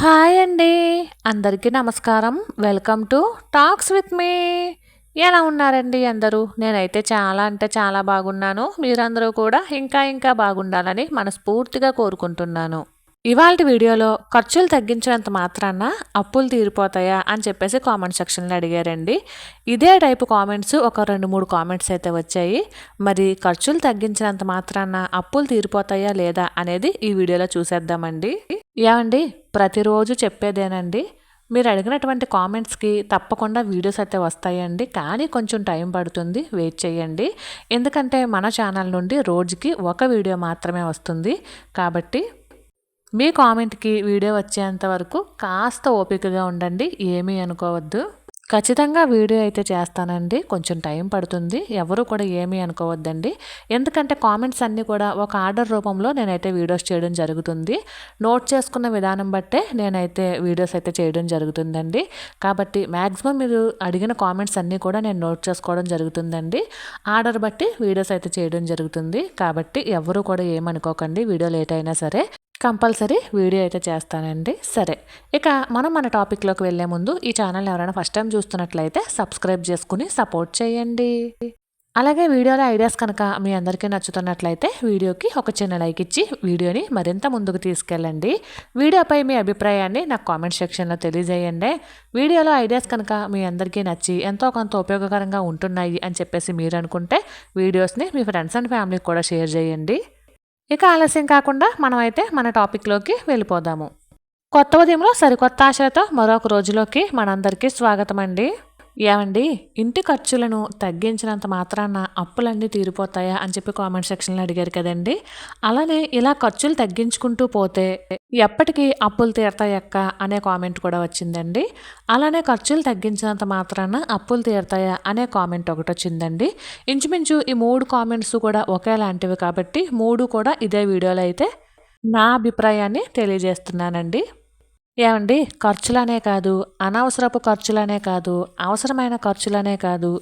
Hi అండి. అందరికీ నమస్కారం. Welcome to talks with me. ఎలా ఉన్నారండి అందరూ? నేనైతే చాలా అంటే చాలా బాగున్నాను. మీరందరూ కూడా ఇంకా ఇంకా బాగుండాలని మనస్ఫూర్తిగా కోరుకుంటున్నాను. ఇవాళ వీడియోలో ఖర్చులు తగ్గించినంత మాత్రాన అప్పులు తీరిపోతాయా అని చెప్పేసి కామెంట్ సెక్షన్లో అడిగారండి. ఇదే టైపు కామెంట్స్ ఒక రెండు మూడు కామెంట్స్ అయితే వచ్చాయి. మరి ఖర్చులు తగ్గించినంత మాత్రాన అప్పులు తీరిపోతాయా లేదా అనేది ఈ వీడియోలో చూసేద్దామండి. ఏమండి ప్రతిరోజు చెప్పేదేనండి. మీరు అడిగినటువంటి కామెంట్స్కి తప్పకుండా వీడియోస్ అయితే వస్తాయండి. కానీ కొంచెం టైం పడుతుంది వెయిట్ చేయండి. ఎందుకంటే మన ఛానల్ నుండి రోజుకి ఒక వీడియో మాత్రమే వస్తుంది. కాబట్టి మీ కామెంట్కి వీడియో వచ్చేంత వరకు కాస్త ఓపికగా ఉండండి ఏమీ అనుకోవద్దు. ఖచ్చితంగా వీడియో అయితే చేస్తానండి. కొంచెం టైం పడుతుంది. ఎవరు కూడా ఏమీ అనుకోవద్దండి. ఎందుకంటే కామెంట్స్ అన్నీ కూడా ఒక ఆర్డర్ రూపంలో నేనైతే వీడియోస్ చేయడం జరుగుతుంది. నోట్ చేసుకున్న విధానం బట్టే నేనైతే వీడియోస్ అయితే చేయడం జరుగుతుందండి. కాబట్టి మ్యాక్సిమం మీరు అడిగిన కామెంట్స్ అన్నీ కూడా నేను నోట్ చేసుకోవడం జరుగుతుందండి. ఆర్డర్ బట్టి వీడియోస్ అయితే చేయడం జరుగుతుంది. కాబట్టి ఎవరు కూడా ఏమనుకోకండి. వీడియో లేట్ అయినా సరే. కంపల్సరీ వీడియో అయితే చేస్తానండి. సరే ఇక మనం మన టాపిక్లోకి వెళ్ళే ముందు ఈ ఛానల్ ఎవరైనా ఫస్ట్ టైం చూస్తున్నట్లయితే సబ్స్క్రైబ్ చేసుకుని సపోర్ట్ చేయండి. అలాగే వీడియోలో ఐడియాస్ కనుక మీ అందరికీ నచ్చుతున్నట్లయితే వీడియోకి ఒక చిన్న లైక్ ఇచ్చి వీడియోని మరింత ముందుకు తీసుకెళ్ళండి. వీడియోపై మీ అభిప్రాయాన్ని నాకు కామెంట్ సెక్షన్లో తెలియజేయండి. వీడియోలో ఐడియాస్ కనుక మీ అందరికీ నచ్చి ఎంతో కొంత ఉపయోగకరంగా ఉంటున్నాయి అని చెప్పేసి మీరు అనుకుంటే వీడియోస్ని మీ ఫ్రెండ్స్ అండ్ ఫ్యామిలీకి కూడా షేర్ చేయండి. ఇక ఆలస్యం కాకుండా మనమైతే మన టాపిక్లోకి వెళ్ళిపోదాము. కొత్త ఉదయంలో సరికొత్త ఆశతో మరొక రోజులోకి మనందరికీ స్వాగతం అండి ఏమండి? ఇంటి ఖర్చులను తగ్గించినంత మాత్రాన అప్పులన్నీ తీరిపోతాయా అని చెప్పి కామెంట్ సెక్షన్లో అడిగారు కదండి. అలానే ఇలా ఖర్చులు తగ్గించుకుంటూ పోతే ఎప్పటికీ అప్పులు తీరతాయక్క అనే కామెంట్ కూడా వచ్చిందండి. అలానే ఖర్చులు తగ్గించినంత మాత్రాన అప్పులు తీరతాయా అనే కామెంట్ ఒకటి వచ్చిందండి. ఇంచుమించు ఈ మూడు కామెంట్స్ కూడా ఒకేలాంటివి కాబట్టి మూడు కూడా ఇదే వీడియోలో అయితే నా అభిప్రాయాన్ని తెలియజేస్తున్నానండి. ఏమండి? ఖర్చులనే కాదు అనవసరపు ఖర్చులనే కాదు అవసరమైన ఖర్చులనే కాదు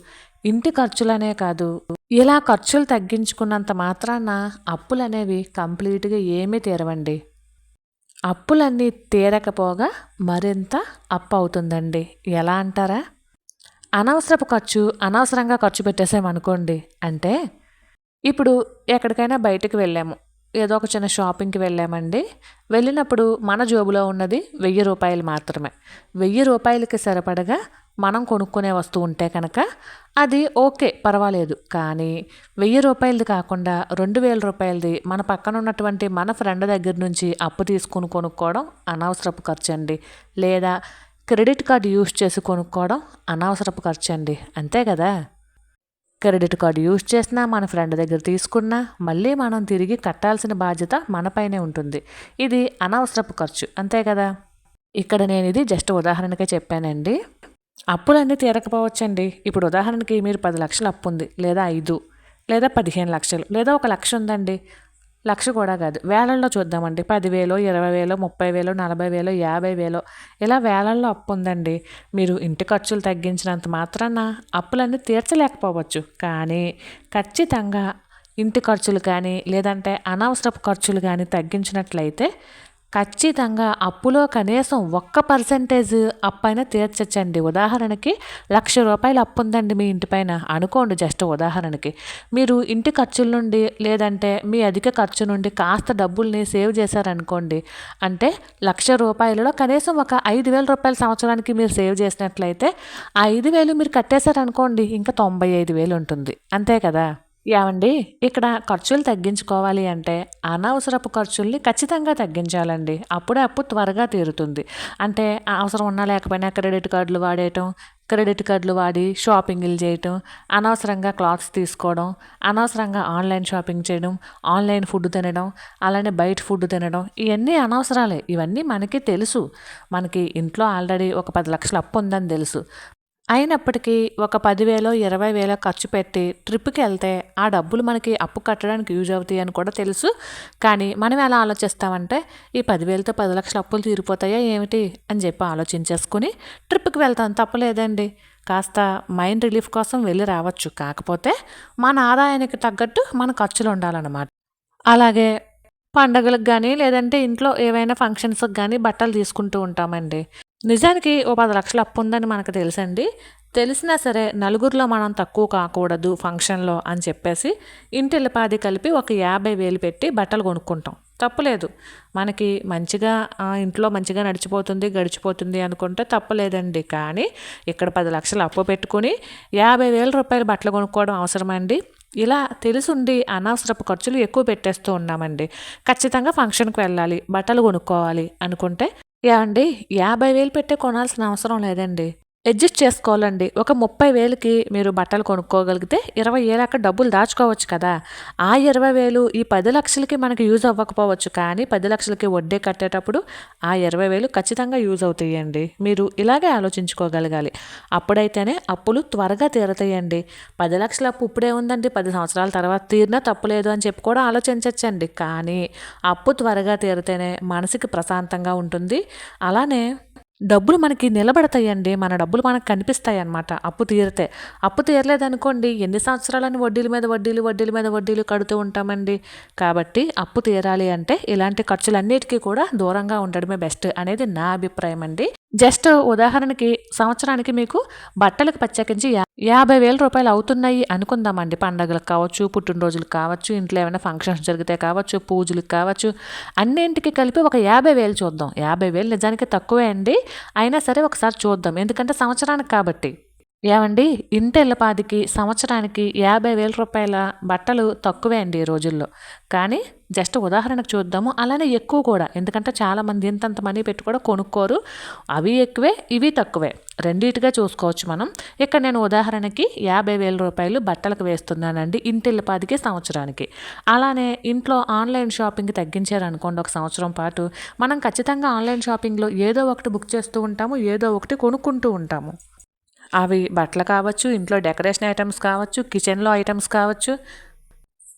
ఇంటి ఖర్చులనే కాదు. ఇలా ఖర్చులు తగ్గించుకున్నంత మాత్రాన అప్పులనేవి కంప్లీట్గా ఏమీ తీరవండి. అప్పులన్నీ తీరకపోగా మరింత అప్పు అవుతుందండి. ఎలా అంటారా? అనవసరపు ఖర్చు అనవసరంగా ఖర్చు పెట్టేసామనుకోండి అంటే ఇప్పుడు ఎక్కడికైనా బయటకు వెళ్ళాము. ఏదో ఒక చిన్న షాపింగ్కి వెళ్ళామండి. వెళ్ళినప్పుడు మన జోబులో ఉన్నది వెయ్యి రూపాయలు మాత్రమే. వెయ్యి రూపాయలకి సరిపడగా మనం కొనుక్కునే వస్తువు ఉంటే కనుక అది ఓకే పర్వాలేదు. కానీ వెయ్యి రూపాయలది కాకుండా రెండు వేల రూపాయలది మన పక్కన ఉన్నటువంటి మన ఫ్రెండ్ దగ్గర నుంచి అప్పు తీసుకుని కొనుక్కోవడం అనవసరపు ఖర్చు అండి. లేదా క్రెడిట్ కార్డు యూస్ చేసి కొనుక్కోవడం అనవసరపు ఖర్చు అండి. అంతే కదా? క్రెడిట్ కార్డు యూజ్ చేసినా మన ఫ్రెండ్ దగ్గర తీసుకున్నా మళ్ళీ మనం తిరిగి కట్టాల్సిన బాధ్యత మనపైనే ఉంటుంది. ఇది అనవసరపు ఖర్చు. అంతే కదా? ఇక్కడ నేను ఇది జస్ట్ ఉదాహరణకే చెప్పానండి. అప్పులన్నీ తీరకపోవచ్చండి. ఇప్పుడు ఉదాహరణకి మీరు పది లక్షలు అప్పు ఉంది లేదా ఐదు లేదా పదిహేను లక్షలు లేదా ఒక లక్ష ఉందండి. లక్ష కూడా కాదు. వేలల్లో చూద్దామండి. పదివేలు ఇరవై వేలు ముప్పై వేలు నలభై వేలు యాభై వేలు ఇలా వేలల్లో అప్పు ఉందండి మీరు ఇంటి ఖర్చులు తగ్గించినంత మాత్రాన అప్పులన్నీ తీర్చలేకపోవచ్చు. కానీ ఖచ్చితంగా ఇంటి ఖర్చులు కానీ లేదంటే అనవసరపు ఖర్చులు కానీ తగ్గించినట్లయితే ఖచ్చితంగా అప్పులో కనీసం ఒక్క పర్సెంటేజ్ అప్పైన తీర్చచ్చండి. ఉదాహరణకి లక్ష రూపాయలు అప్పు ఉందండి మీ ఇంటిపైన అనుకోండి జస్ట్ ఉదాహరణకి. మీరు ఇంటి ఖర్చుల నుండి లేదంటే మీ అధిక ఖర్చు నుండి కాస్త డబ్బుల్ని సేవ్ చేశారనుకోండి. అంటే లక్ష రూపాయలలో కనీసం ఒక ఐదు వేల రూపాయల సంవత్సరానికి మీరు సేవ్ చేసినట్లయితే ఆ ఐదు వేలు మీరు కట్టేశారనుకోండి ఇంకా తొంభై ఐదు వేలు ఉంటుంది. అంతే కదా? ఏమండి ఇక్కడ ఖర్చులు తగ్గించుకోవాలి అంటే అనవసరపు ఖర్చుల్ని ఖచ్చితంగా తగ్గించాలండి. అప్పుడే అప్పు త్వరగా తీరుతుంది. అంటే అవసరం ఉన్నా లేకపోయినా క్రెడిట్ కార్డులు వాడేయటం క్రెడిట్ కార్డులు వాడి షాపింగ్లు చేయటం అనవసరంగా క్లాత్స్ తీసుకోవడం అనవసరంగా ఆన్లైన్ షాపింగ్ చేయడం ఆన్లైన్ ఫుడ్ తినడం అలానే బయట ఫుడ్ తినడం ఇవన్నీ అనవసరాలే. ఇవన్నీ మనకి తెలుసు. మనకి ఇంట్లో ఆల్రెడీ ఒక పది లక్షల అప్పు ఉందని తెలుసు. అయినప్పటికీ ఒక పదివేలో ఇరవై వేలో ఖర్చు పెట్టి ట్రిప్కి వెళ్తే ఆ డబ్బులు మనకి అప్పు కట్టడానికి యూజ్ అవుతాయి అని కూడా తెలుసు. కానీ మనం ఎలా ఆలోచిస్తామంటే ఈ పదివేలతో పది లక్షల అప్పులు తీరిపోతాయా ఏమిటి అని చెప్పి ఆలోచించేసుకుని ట్రిప్కి వెళ్తాం. తప్పలేదండి. కాస్త మైండ్ రిలీఫ్ కోసం వెళ్ళి రావచ్చు. కాకపోతే మన ఆదాయానికి తగ్గట్టు మన ఖర్చులు ఉండాలన్నమాట. అలాగే పండగలకు కానీ లేదంటే ఇంట్లో ఏవైనా ఫంక్షన్స్కి కానీ బట్టలు తీసుకుంటూ ఉంటామండి. నిజానికి ఓ పది లక్షలు అప్పు ఉందని మనకు తెలుసండి. తెలిసినా సరే నలుగురిలో మనం తక్కువ కాకూడదు ఫంక్షన్లో అని చెప్పేసి ఇంటిల్లిపాది కలిపి ఒక యాభై వేలు పెట్టి బట్టలు కొనుక్కుంటాం. తప్పులేదు మనకి మంచిగా ఇంట్లో మంచిగా నడిచిపోతుంది గడిచిపోతుంది అనుకుంటే తప్పలేదండి కానీ ఇక్కడ పది లక్షలు అప్పు పెట్టుకుని యాభై వేల రూపాయలు బట్టలు కొనుక్కోవడం అవసరమండి. ఇలా తెలుసుండి అనవసరపు ఖర్చులు ఎక్కువ పెట్టేస్తూ ఉన్నామండి. ఖచ్చితంగా ఫంక్షన్కి వెళ్ళాలి బట్టలు కొనుక్కోవాలి అనుకుంటే ఏమండి యాభై వేలు పెట్టే కొనాల్సిన అవసరం లేదండి. అడ్జస్ట్ చేసుకోవాలండి. ఒక ముప్పై వేలకి మీరు బట్టలు కొనుక్కోగలిగితే ఇరవై ఏళ్ళు అక్కడ డబ్బులు దాచుకోవచ్చు కదా. ఆ ఇరవై వేలు ఈ పది లక్షలకి మనకి యూజ్ అవ్వకపోవచ్చు. కానీ పది లక్షలకి వడ్డీ కట్టేటప్పుడు ఆ ఇరవై వేలు ఖచ్చితంగా యూజ్ అవుతాయండి. మీరు ఇలాగే ఆలోచించుకోగలగాలి. అప్పుడైతేనే అప్పులు త్వరగా తీరతాయండి. పది లక్షల అప్పు ఇప్పుడే ఉందండి. పది సంవత్సరాల తర్వాత తీరినా తప్పులేదు అని చెప్పి కూడా ఆలోచించవచ్చండి కానీ అప్పు త్వరగా తీరితేనే మనసుకి ప్రశాంతంగా ఉంటుంది. అలానే డబ్బులు మనకి నిలబడతాయండి. మన డబ్బులు మనకు కనిపిస్తాయి అన్నమాట అప్పు తీరితే. అప్పు తీరలేదనుకోండి. ఎన్ని సంవత్సరాలని వడ్డీల మీద వడ్డీలు వడ్డీల మీద వడ్డీలు కడుతూ ఉంటామండి. కాబట్టి అప్పు తీరాలి అంటే ఇలాంటి ఖర్చులన్నిటికీ కూడా దూరంగా ఉండడమే బెస్ట్ అనేది నా అభిప్రాయం అండి. జస్ట్ ఉదాహరణకి సంవత్సరానికి మీకు బట్టలకు ప్రత్యేకించి యాభై వేల రూపాయలు అవుతున్నాయి అనుకుందామండి. పండగలకు కావచ్చు పుట్టినరోజులకు కావచ్చు ఇంట్లో ఏమైనా ఫంక్షన్స్ జరిగితే కావచ్చు పూజలకు కావచ్చు అన్నింటికి కలిపి ఒక యాభై వేలు చూద్దాం. యాభై వేలు నిజానికి తక్కువే అండి. అయినా సరే ఒకసారి చూద్దాం. ఎందుకంటే సంవత్సరానికి కాబట్టి. ఏమండి? ఇంటెల్లపాదికి సంవత్సరానికి యాభై వేల రూపాయల బట్టలు తక్కువే అండి ఈ రోజుల్లో. కానీ జస్ట్ ఉదాహరణకు చూద్దాము. అలానే ఎక్కువ కూడా. ఎందుకంటే చాలామంది ఇంతంత మనీ పెట్టి కూడా కొనుక్కోరు. అవి ఎక్కువే ఇవి తక్కువే. రెండింటిగా చూసుకోవచ్చు మనం. ఇక్కడ నేను ఉదాహరణకి యాభై వేల రూపాయలు బట్టలకు వేస్తున్నానండి ఇంటిల్లిపాదికి సంవత్సరానికి. అలానే ఇంట్లో ఆన్లైన్ షాపింగ్ తగ్గించారనుకోండి ఒక సంవత్సరం పాటు మనం ఖచ్చితంగా ఆన్లైన్ షాపింగ్లో ఏదో ఒకటి బుక్ చేస్తూ ఉంటాము ఏదో ఒకటి కొనుక్కుంటూ ఉంటాము. అవి బట్టలు కావచ్చు ఇంట్లో డెకరేషన్ ఐటమ్స్ కావచ్చు కిచెన్లో ఐటమ్స్ కావచ్చు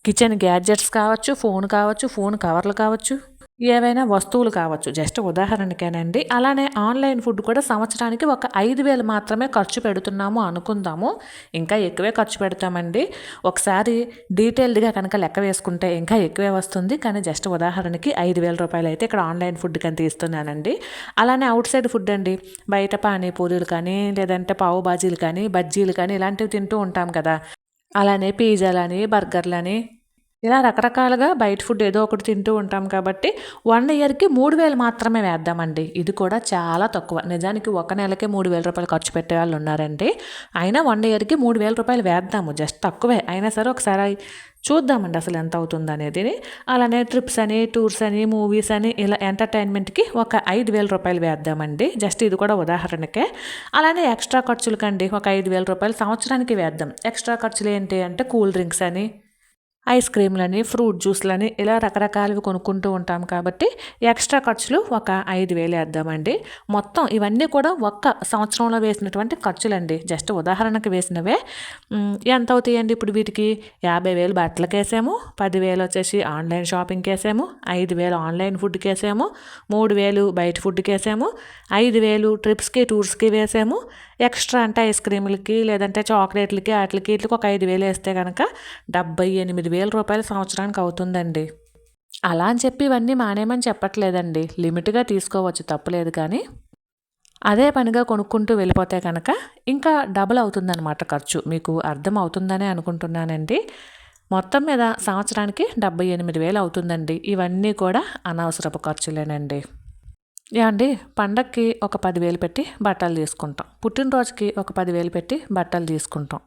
కిచెన్ గ్యాడ్జెట్స్ కావచ్చు ఫోన్ కావచ్చు ఫోన్ కవర్లు కావచ్చు. ఏవైనా వస్తువులు కావచ్చు. జస్ట్ ఉదాహరణకేనండి. అలానే ఆన్లైన్ ఫుడ్ కూడా సంవత్సరానికి ఒక ఐదు వేలు మాత్రమే ఖర్చు పెడుతున్నాము అనుకుందాము. ఇంకా ఎక్కువే ఖర్చు పెడతామండి. ఒకసారి డీటెయిల్డ్గా కనుక లెక్క వేసుకుంటే ఇంకా ఎక్కువే వస్తుంది. కానీ జస్ట్ ఉదాహరణకి ఐదు వేల రూపాయలు అయితే ఇక్కడ ఆన్లైన్ ఫుడ్ కానీ తీస్తున్నానండి అలానే అవుట్ సైడ్ ఫుడ్ అండి. బయట పానీపూరీలు కానీ లేదంటే పావు బాజీలు కానీ బజ్జీలు కానీ ఇలాంటివి తింటూ ఉంటాం కదా. అలానే పిజ్జాలని బర్గర్లని ఇలా రకరకాలుగా బయట ఫుడ్ ఏదో ఒకటి తింటూ ఉంటాం కాబట్టి వన్ ఇయర్కి మూడు వేలు మాత్రమే వేద్దామండి. ఇది కూడా చాలా తక్కువ. నిజానికి ఒక నెలకే మూడు వేల రూపాయలు ఖర్చు పెట్టే వాళ్ళు ఉన్నారండి. అయినా వన్ ఇయర్కి మూడు వేల రూపాయలు వేద్దాము. జస్ట్ తక్కువే. అయినా సరే ఒకసారి చూద్దామండి అసలు ఎంత అవుతుంది అనేది. అలానే ట్రిప్స్ అని టూర్స్ అని మూవీస్ అని ఇలా ఎంటర్టైన్మెంట్కి ఒక ఐదు వేల రూపాయలు వేద్దామండి. జస్ట్ ఇది కూడా ఉదాహరణకే. అలానే ఎక్స్ట్రా ఖర్చులకండి. ఒక ఐదు వేల రూపాయలు సంవత్సరానికి వేద్దాం. ఎక్స్ట్రా ఖర్చులు ఏంటి అంటే కూల్ డ్రింక్స్ అని ఐస్ క్రీమ్లని ఫ్రూట్ జ్యూస్లని ఇలా రకరకాలవి కొనుక్కుంటూ ఉంటాం కాబట్టి ఎక్స్ట్రా ఖర్చులు ఒక ఐదు వేలు వేద్దామండి. మొత్తం ఇవన్నీ కూడా ఒక్క సంవత్సరంలో వేసినటువంటి ఖర్చులండి. జస్ట్ ఉదాహరణకు వేసినవే. ఎంత అవుతాయండి ఇప్పుడు వీటికి? యాభై వేలు బట్టలకు వేసాము పదివేలు వచ్చేసి ఆన్లైన్ షాపింగ్కి వేసాము ఐదు వేలు ఆన్లైన్ ఫుడ్కి వేసాము మూడు వేలు బయట ఫుడ్కి వేసాము ఐదు వేలు ట్రిప్స్కి టూర్స్కి వేసాము ఎక్స్ట్రా అంటే ఐస్ క్రీములకి లేదంటే చాక్లెట్లకి వాటికి వీటికి ఒక ఐదు వేలు వేస్తే కనుక డెబ్బై ఎనిమిది వేల రూపాయలు సంవత్సరానికి అవుతుందండి. అలా అని చెప్పి ఇవన్నీ మానేమని చెప్పట్లేదండి. లిమిట్గా తీసుకోవచ్చు తప్పులేదు కానీ. అదే పనిగా కొనుక్కుంటూ వెళ్ళిపోతే కనుక ఇంకా డబుల్ అవుతుందన్నమాట ఖర్చు. మీకు అర్థం అవుతుందనే అనుకుంటున్నానండి. మొత్తం మీద సంవత్సరానికి డెబ్బై ఎనిమిది వేలు అవుతుందండి. ఇవన్నీ కూడా అనవసరపు ఖర్చులేనండి. ఏమండి పండక్కి ఒక పదివేలు పెట్టి బట్టలు తీసుకుంటాం. పుట్టినరోజుకి ఒక పదివేలు పెట్టి బట్టలు తీసుకుంటాం.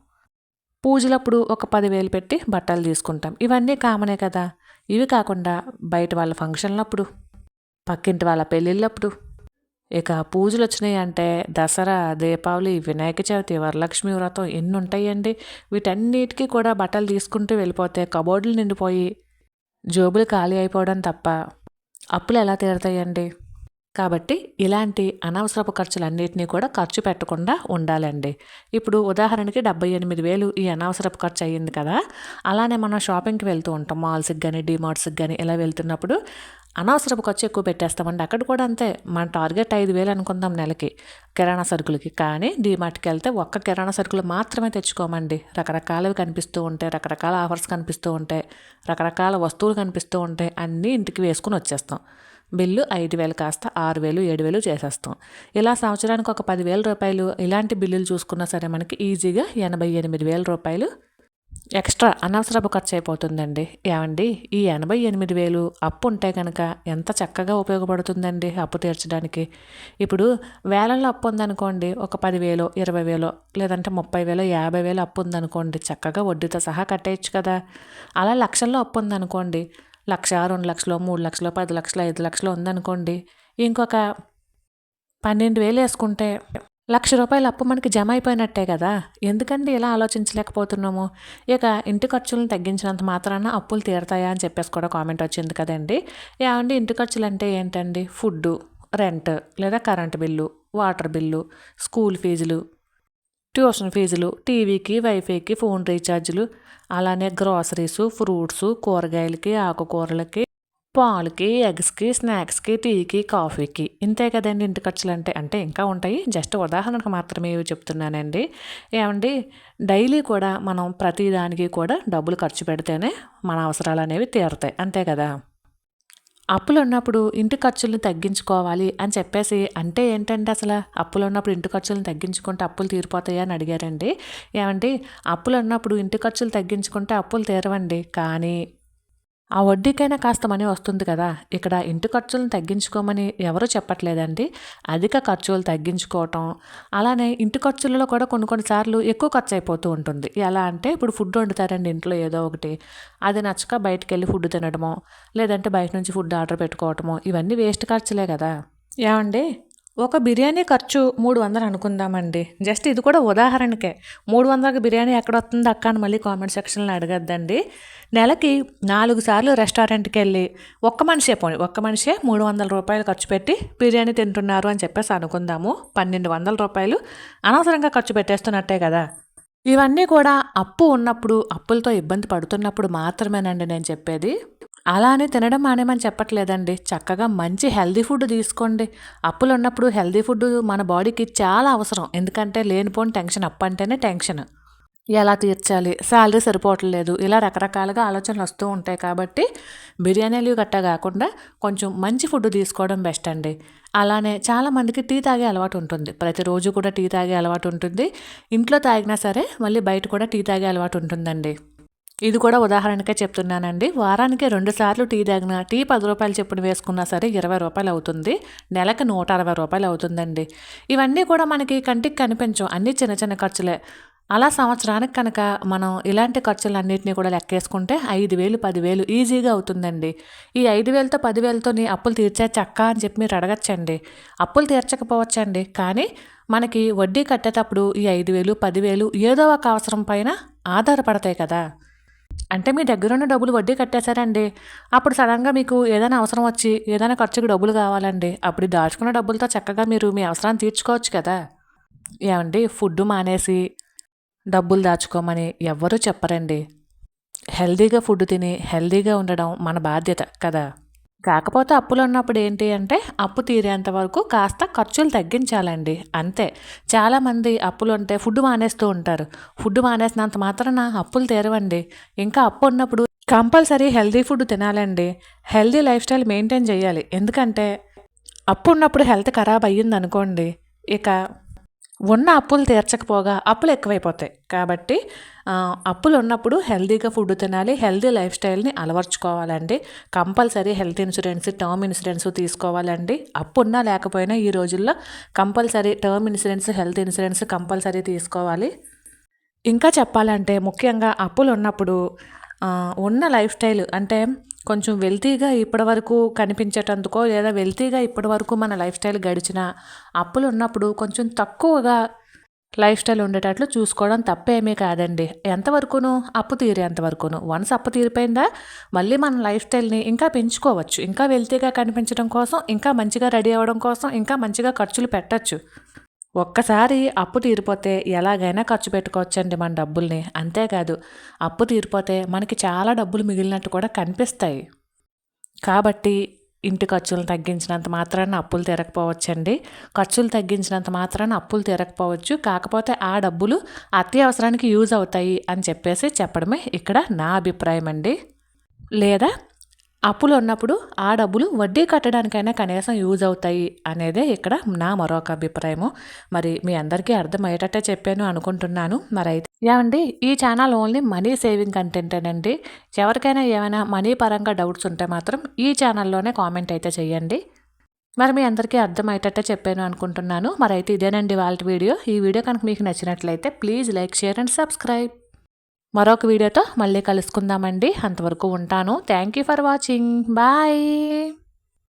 పూజలప్పుడు ఒక పదివేలు పెట్టి బట్టలు తీసుకుంటాం. ఇవన్నీ కామనే కదా. ఇవి కాకుండా బయట వాళ్ళ ఫంక్షన్లప్పుడు పక్కింటి వాళ్ళ పెళ్ళిళ్ళప్పుడు. ఇక పూజలు వచ్చినాయి అంటే దసరా దీపావళి వినాయక చవితి వరలక్ష్మి వ్రతం ఎన్ని ఉంటాయండి. వీటన్నిటికీ కూడా బట్టలు తీసుకుంటూ వెళ్ళిపోతే కబోర్డులు నిండిపోయి జోబులు ఖాళీ అయిపోవడం తప్ప అప్పులు ఎలా తీరుతాయండి? కాబట్టి ఇలాంటి అనవసరపు ఖర్చులన్నింటినీ కూడా ఖర్చు పెట్టకుండా ఉండాలండి. ఇప్పుడు ఉదాహరణకి డెబ్బై ఎనిమిది వేలు ఈ అనవసరపు ఖర్చు అయ్యింది కదా అలానే మనం షాపింగ్కి వెళ్తూ ఉంటాం మాల్స్కి కానీ డిమార్ట్స్కి కానీ ఇలా వెళ్తున్నప్పుడు అనవసరపు ఖర్చు ఎక్కువ పెట్టేస్తామండి. అక్కడ కూడా అంతే మన టార్గెట్ ఐదు వేలు అనుకుందాం నెలకి కిరాణా సరుకులకి. కానీ డిమార్ట్కి వెళ్తే ఒక్క కిరాణా సరుకులు మాత్రమే తెచ్చుకోమండి. రకరకాలవి కనిపిస్తూ ఉంటాయి రకరకాల ఆఫర్స్ కనిపిస్తూ ఉంటాయి రకరకాల వస్తువులు కనిపిస్తూ ఉంటాయి అన్నీ ఇంటికి వేసుకుని వచ్చేస్తాం. బిల్లు ఐదు వేలు కాస్త ఆరు వేలు ఏడు వేలు చేసేస్తాం. ఇలా సంవత్సరానికి ఒక పదివేల రూపాయలు ఇలాంటి బిల్లులు చూసుకున్నా సరే మనకి ఈజీగా ఎనభై ఎనిమిది వేల రూపాయలు ఎక్స్ట్రా అనవసరపు ఖర్చు అయిపోతుందండి. ఏమండి? ఈ ఎనభై ఎనిమిది వేలు అప్పు ఉంటే కనుక ఎంత చక్కగా ఉపయోగపడుతుందండి అప్పు తీర్చడానికి? ఇప్పుడు వేలల్లో అప్పు ఉందనుకోండి ఒక పదివేలు ఇరవై వేలో లేదంటే ముప్పై వేలో యాభై వేలు అప్పు ఉందనుకోండి చక్కగా వడ్డీతో సహా కట్టేయచ్చు కదా. అలా లక్షల్లో అప్పు ఉందనుకోండి లక్ష రెండు లక్షలు మూడు లక్షలు పది లక్షలు ఐదు లక్షలు ఉందనుకోండి ఇంకొక పన్నెండు వేలు వేసుకుంటే లక్ష రూపాయల అప్పు మనకి జమ అయిపోయినట్టే కదా. ఎందుకండి ఇలా ఆలోచించలేకపోతున్నాము? ఇక ఇంటి ఖర్చులను తగ్గించినంత మాత్రాన అప్పులు తీరతాయా అని చెప్పేసి కూడా కామెంట్ వచ్చింది కదండి. ఏమండి ఇంటి ఖర్చులు అంటే ఏంటండి? ఫుడ్డు రెంట్ లేదా current bill water bill school ఫీజులు ట్యూషన్ ఫీజులు టీవీకి వైఫైకి ఫోన్ రీఛార్జులు అలానే గ్రాసరీస్ ఫ్రూట్స్ కూరగాయలకి ఆకుకూరలకి పాలకి ఎగ్స్కి స్నాక్స్కి టీకి కాఫీకి. ఇంతే కదండి ఇంటి ఖర్చులు అంటే అంటే ఇంకా ఉంటాయి. జస్ట్ ఉదాహరణకు మాత్రమే ఇవి చెప్తున్నానండి. ఏమండి? డైలీ కూడా మనం ప్రతిదానికి కూడా డబ్బులు ఖర్చు పెడితేనే మన అవసరాలు అనేవి తీరుతాయి. అంతే కదా? అప్పులు ఉన్నప్పుడు ఇంటి ఖర్చులను తగ్గించుకోవాలి అని చెప్పేసి అంటే ఏంటంటే అసలు అప్పులు ఉన్నప్పుడు ఇంటి ఖర్చులను తగ్గించుకుంటే అప్పులు తీరిపోతాయా అని అడిగారండి. ఏమండి? అప్పులు ఉన్నప్పుడు ఇంటి ఖర్చులు తగ్గించుకుంటే అప్పులు తీరవండి. కానీ ఆ వడ్డీకైనా కాస్త మనీ వస్తుంది కదా. ఇక్కడ ఇంటి ఖర్చులను తగ్గించుకోమని ఎవరు చెప్పట్లేదండి. అధిక ఖర్చులు తగ్గించుకోవటం అలానే ఇంటి ఖర్చులలో కూడా కొన్ని కొన్నిసార్లు ఎక్కువ ఖర్చు అయిపోతూ ఉంటుంది. ఎలా అంటే ఇప్పుడు ఫుడ్ వండుతారండి ఇంట్లో ఏదో ఒకటి. అది నచ్చక బయటకు వెళ్ళి ఫుడ్ తినడమో లేదంటే బయట నుంచి ఫుడ్ ఆర్డర్ పెట్టుకోవటమో ఇవన్నీ వేస్ట్ ఖర్చులే కదా. ఏమండి? ఒక బిర్యానీ ఖర్చు మూడు వందలు అనుకుందామండి. జస్ట్ ఇది కూడా ఉదాహరణకే. మూడు వందలకి బిర్యానీ ఎక్కడ వస్తుంది అక్క అని మళ్ళీ కామెంట్ సెక్షన్లో అడగద్దండి. నెలకి నాలుగు సార్లు రెస్టారెంట్కి వెళ్ళి ఒక్క మనిషే పోని ఒక్క మనిషే మూడు వందల రూపాయలు ఖర్చు పెట్టి బిర్యానీ తింటున్నారు అని చెప్పేసి అనుకుందాము. పన్నెండు వందల రూపాయలు అనవసరంగా ఖర్చు పెట్టేస్తున్నట్టే కదా. ఇవన్నీ కూడా అప్పు ఉన్నప్పుడు అప్పులతో ఇబ్బంది పడుతున్నప్పుడు మాత్రమేనండి నేను చెప్పేది. అలా అని తినడం మానేమని చెప్పట్లేదండి. చక్కగా మంచి హెల్దీ ఫుడ్ తీసుకోండి. అప్పులు ఉన్నప్పుడు హెల్దీ ఫుడ్ మన బాడీకి చాలా అవసరం. ఎందుకంటే లేనిపోని టెన్షన్ అప్పంటేనే టెన్షన్. ఎలా తీర్చాలి? శాలరీ సరిపోవట్లేదు. ఇలా రకరకాలుగా ఆలోచనలు వస్తూ ఉంటాయి కాబట్టి బిర్యానీలు గట్టా కాకుండా కొంచెం మంచి ఫుడ్ తీసుకోవడం బెస్ట్ అండి. అలానే చాలామందికి టీ తాగే అలవాటు ఉంటుంది. ప్రతిరోజు కూడా టీ తాగే అలవాటు ఉంటుంది. ఇంట్లో తాగినా సరే మళ్ళీ బయట కూడా టీ తాగే అలవాటు ఉంటుందండి. ఇది కూడా ఉదాహరణకే చెప్తున్నానండి. వారానికి రెండు సార్లు టీ తాగిన టీ పది రూపాయలు చెప్పున వేసుకున్నా సరే ఇరవై రూపాయలు అవుతుంది. నెలకు నూట అరవై రూపాయలు అవుతుందండి. ఇవన్నీ కూడా మనకి కంటికి కనిపించవు. అన్నీ చిన్న చిన్న ఖర్చులే. అలా సంవత్సరానికి కనుక మనం ఇలాంటి ఖర్చులన్నింటినీ కూడా లెక్కేసుకుంటే ఐదు వేలు పదివేలు ఈజీగా అవుతుందండి. ఈ ఐదు వేలతో పదివేలతో నీ అప్పులు తీర్చే చక్క అని చెప్పి మీరు అడగచ్చండి. అప్పులు తీర్చకపోవచ్చండి. కానీ మనకి వడ్డీ కట్టేటప్పుడు ఈ ఐదు వేలు పదివేలు ఏదో ఒక అవసరం పైన ఆధారపడతాయి కదా. అంటే మీ దగ్గర ఉన్న డబ్బులు వడ్డీ కట్టేశారండి. అప్పుడు సడన్గా మీకు ఏదైనా అవసరం వచ్చి ఏదైనా ఖర్చుకి డబ్బులు కావాలండి. అప్పుడు దాచుకున్న డబ్బులతో చక్కగా మీరు మీ అవసరాన్ని తీర్చుకోవచ్చు కదా. ఏమండి? ఫుడ్ మానేసి డబ్బులు దాచుకోమని ఎవ్వరూ చెప్పరండి. హెల్దీగా ఫుడ్ తిని హెల్దీగా ఉండడం మన బాధ్యత కదా. కాకపోతే అప్పులు ఉన్నప్పుడు ఏంటి అంటే అప్పు తీరేంత వరకు కాస్త ఖర్చులు తగ్గించాలండి. అంతే. చాలామంది అప్పులు ఉంటే ఫుడ్ మానేస్తూ ఉంటారు. ఫుడ్ మానేసినంత మాత్రాన అప్పులు తీరవండి. ఇంకా అప్పు ఉన్నప్పుడు కంపల్సరీ హెల్దీ ఫుడ్ తినాలండి. హెల్దీ లైఫ్ స్టైల్ మెయింటైన్ చేయాలి. ఎందుకంటే అప్పు ఉన్నప్పుడు హెల్త్ ఖరాబ్ అయ్యింది అనుకోండి ఇక ఉన్న అప్పులు తీర్చకపోగా అప్పులు ఎక్కువైపోతాయి. కాబట్టి అప్పులు ఉన్నప్పుడు హెల్తీగా ఫుడ్ తినాలి హెల్తీ లైఫ్ స్టైల్ని అలవర్చుకోవాలండి. Compulsory health insurance term insurance తీసుకోవాలండి. అప్పు ఉన్నా లేకపోయినా ఈ రోజుల్లో compulsory term insurance health insurance compulsory తీసుకోవాలి. ఇంకా చెప్పాలంటే ముఖ్యంగా అప్పులు ఉన్నప్పుడు ఉన్న లైఫ్ స్టైల్ అంటే కొంచెం వెల్తీగా ఇప్పటివరకు కనిపించేటందుకో లేదా వెల్తీగా ఇప్పటివరకు మన లైఫ్ స్టైల్ గడిచిన అప్పులు ఉన్నప్పుడు కొంచెం తక్కువగా లైఫ్ స్టైల్ ఉండేటట్లు చూసుకోవడం తప్పేమీ కాదండి. ఎంతవరకును? అప్పు తీరేంతవరకును. వన్స్ అప్పు తీరిపోయిందా మళ్ళీ మన లైఫ్ స్టైల్ని ఇంకా పెంచుకోవచ్చు. ఇంకా వెల్తీగా కనిపించడం కోసం ఇంకా మంచిగా రెడీ అవ్వడం కోసం ఇంకా మంచిగా ఖర్చులు పెట్టచ్చు. ఒక్కసారి అప్పు తీరిపోతే ఎలాగైనా ఖర్చు పెట్టుకోవచ్చండి మన డబ్బుల్ని. అంతేకాదు అప్పు తీరిపోతే మనకి చాలా డబ్బులు మిగిలినట్టు కూడా కనిపిస్తాయి. కాబట్టి ఇంటి ఖర్చులను తగ్గించినంత మాత్రాన అప్పులు తీరకపోవచ్చండి. ఖర్చులు తగ్గించినంత మాత్రాన అప్పులు తీరకపోవచ్చు. కాకపోతే ఆ డబ్బులు అత్యవసరానికి యూజ్ అవుతాయి అని చెప్పేసి చెప్పడమే ఇక్కడ నా అభిప్రాయం అండి లేదా అప్పులు ఉన్నప్పుడు ఆ డబ్బులు వడ్డీ కట్టడానికైనా కనీసం యూజ్ అవుతాయి అనేదే ఇక్కడ నా మరొక అభిప్రాయము. మరి మీ అందరికీ అర్థమయ్యేటట్టే చెప్పాను అనుకుంటున్నాను. మరి అయితే ఏమండి ఈ ఛానల్ ఓన్లీ మనీ సేవింగ్ కంటెంటేనండి. ఎవరికైనా ఏమైనా మనీ పరంగా డౌట్స్ ఉంటే మాత్రం ఈ ఛానల్లోనే కామెంట్ అయితే చేయండి మరి మీ అందరికీ అర్థమయ్యేటట్టే చెప్పాను అనుకుంటున్నాను. మరి అయితే ఇదేనండి వాళ్ళ వీడియో. ఈ వీడియో కనుక మీకు నచ్చినట్లయితే please like share and subscribe. మరొక వీడియోతో మళ్ళీ కలుసుకుందామండి. అంతవరకు ఉంటాను. Thank you for watching bye